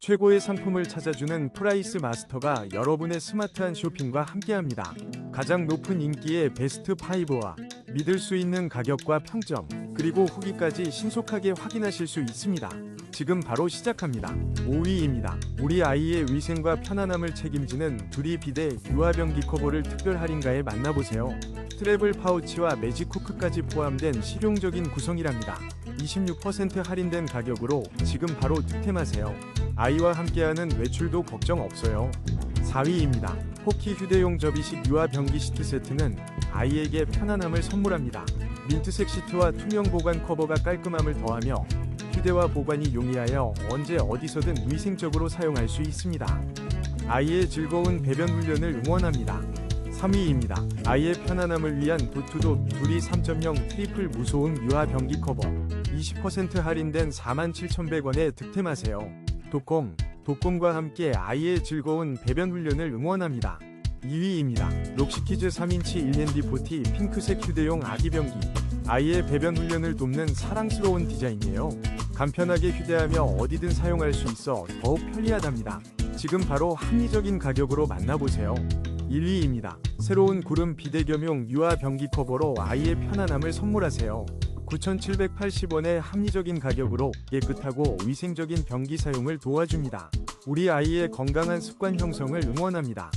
최고의 상품을 찾아주는 프라이스 마스터가 여러분의 스마트한 쇼핑과 함께합니다. 가장 높은 인기의 베스트 5와 믿을 수 있는 가격과 평점, 그리고 후기까지 신속하게 확인하실 수 있습니다. 지금 바로 시작합니다. 5위입니다. 우리 아이의 위생과 편안함을 책임지는 두리 비대 유아병기 커버를 특별 할인가에 만나보세요. 트래블 파우치와 매직 후크까지 포함된 실용적인 구성이랍니다. 26% 할인된 가격으로 지금 바로 득템하세요. 아이와 함께하는 외출도 걱정 없어요. 4위입니다. 포키 휴대용 접이식 유아 변기 시트 세트는 아이에게 편안함을 선물합니다. 민트색 시트와 투명 보관 커버가 깔끔함을 더하며 휴대와 보관이 용이하여 언제 어디서든 위생적으로 사용할 수 있습니다. 아이의 즐거운 배변 훈련을 응원합니다. 3위입니다. 아이의 편안함을 위한 도투도 두리 3.0 트리플 무소음 유아 변기 커버 20% 할인된 47,100원에 득템하세요. 도콩, 도콩과 함께 아이의 즐거운 배변 훈련을 응원합니다. 2위입니다. 록시키즈 3인치 1앤디40 핑크색 휴대용 아기 변기 아이의 배변 훈련을 돕는 사랑스러운 디자인이에요. 간편하게 휴대하며 어디든 사용할 수 있어 더욱 편리하답니다. 지금 바로 합리적인 가격으로 만나보세요. 1위입니다. 새로운 구름 비대겸용 유아 변기 커버로 아이의 편안함을 선물하세요. 9,780원의 합리적인 가격으로 깨끗하고 위생적인 변기 사용을 도와줍니다. 우리 아이의 건강한 습관 형성을 응원합니다.